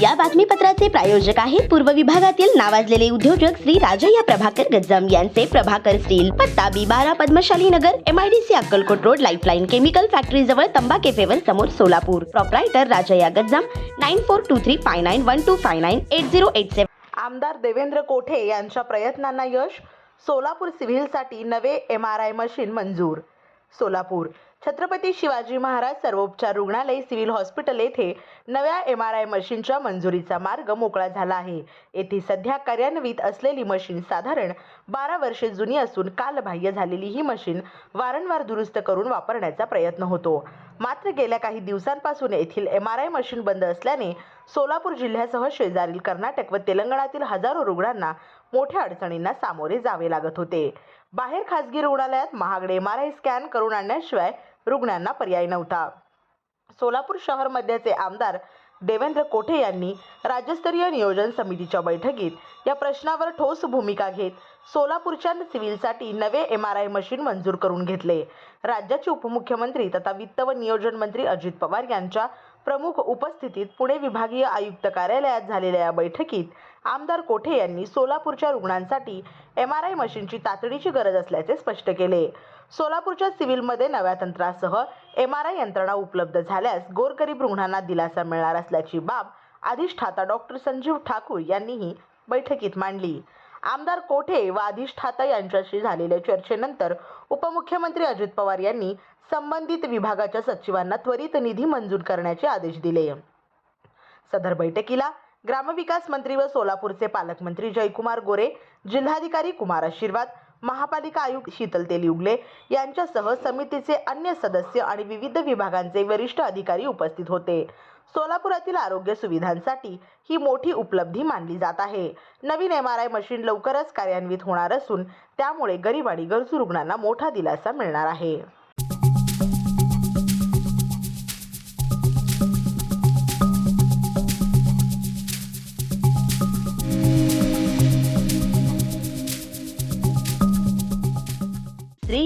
या बातमीपत्राचे प्रायोजक आहेत पूर्व विभागातील नावाजलेले उद्योजक श्री राजय्या प्रभाकर गज्जम यांचे प्रभाकर स्टील पत्ता बी बारा Padmashali Nagar MIDC Akkalkot road lifeline chemical factory जवळ तंबा केफेवर समोर Solapur. Proprietor Rajayya Gajjam nine four two three five nine one two five nine eight zero eight seven आमदार देवेंद्र कोठे यांच्या प्रयत्नांना यश सोलापूर सिव्हिलसाठी नवे एम आर आय मशीन मंजूर. सोलापूर छत्रपती शिवाजी महाराज सर्वोपचार रुग्णालय सिव्हिल हॉस्पिटल येथे नव्या एम आर आय मशीनच्या मंजुरीचा मार्ग मोकळा झाला आहे. येथे सध्या कार्यान्वित असलेली मशीन साधारण बारा वर्षे जुनी असून कालबाह्य झालेली ही मशीन वारंवार दुरुस्त करून वापरण्याचा प्रयत्न होतो. मात्र गेल्या काही दिवसांपासून येथील एम आर आय मशीन बंद असल्याने सोलापूर जिल्ह्यासह शेजारील कर्नाटक व तेलंगणातील हजारो रुग्णांना मोठ्या अडचणींना सामोरे जावे लागत होते. बाहेर खासगी रुग्णालयात महागडे एम आर आय स्कॅन करून आणण्याशिवाय रुग्णांना पर्याय नव्हता. सोलापूर शहर मध्याचे आमदार देवेंद्र कोठे यांनी राज्यस्तरीय नियोजन समितीच्या बैठकीत या प्रश्नावर ठोस भूमिका घेत सोलापूरच्या सिव्हिलसाठी नवे एम आर आय मशीन मंजूर करून घेतले. राज्याचे उपमुख्यमंत्री तथा वित्त व नियोजन मंत्री अजित पवार यांच्या प्रमुख उपस्थितीत पुणे विभागीय आयुक्त कार्यालयात झालेल्या या बैठकीत आमदार कोठे यांनी सोलापूरच्या रुग्णांसाठी एम आर आय मशीनची तातडीची गरज असल्याचे स्पष्ट केले. सोलापूरच्या सिव्हिलमध्ये नव्या तंत्रासह एम आर आय यंत्रणा उपलब्ध झाल्यास गोरगरीब रुग्णांना दिलासा मिळणार असल्याची बाब अधिष्ठाता डॉक्टर संजीव ठाकूर यांनीही बैठकीत मांडली. आमदार कोठे व अधिष्ठाता यांच्याशी झालेल्या चर्चेनंतर उपमुख्यमंत्री अजित पवार यांनी संबंधित विभागाच्या सचिवांना त्वरित निधी मंजूर करण्याचे आदेश दिले. सदर बैठकीला ग्रामविकास मंत्री व सोलापूरचे पालकमंत्री जयकुमार गोरे जिल्हाधिकारी कुमार आशीर्वाद महापालिका आयुक्त शीतल तेलियुगले यांच्यासह समितीचे अन्य सदस्य आणि विविध विभागांचे वरिष्ठ अधिकारी उपस्थित होते. सोलापुरातील आरोग्य सुविधांसाठी ही मोठी उपलब्धी मानली जात आहे. नवीन एम आर आय मशीन लवकरच कार्यान्वित होणार असून त्यामुळे गरीब आणि गरजू रुग्णांना मोठा दिलासा मिळणार आहे.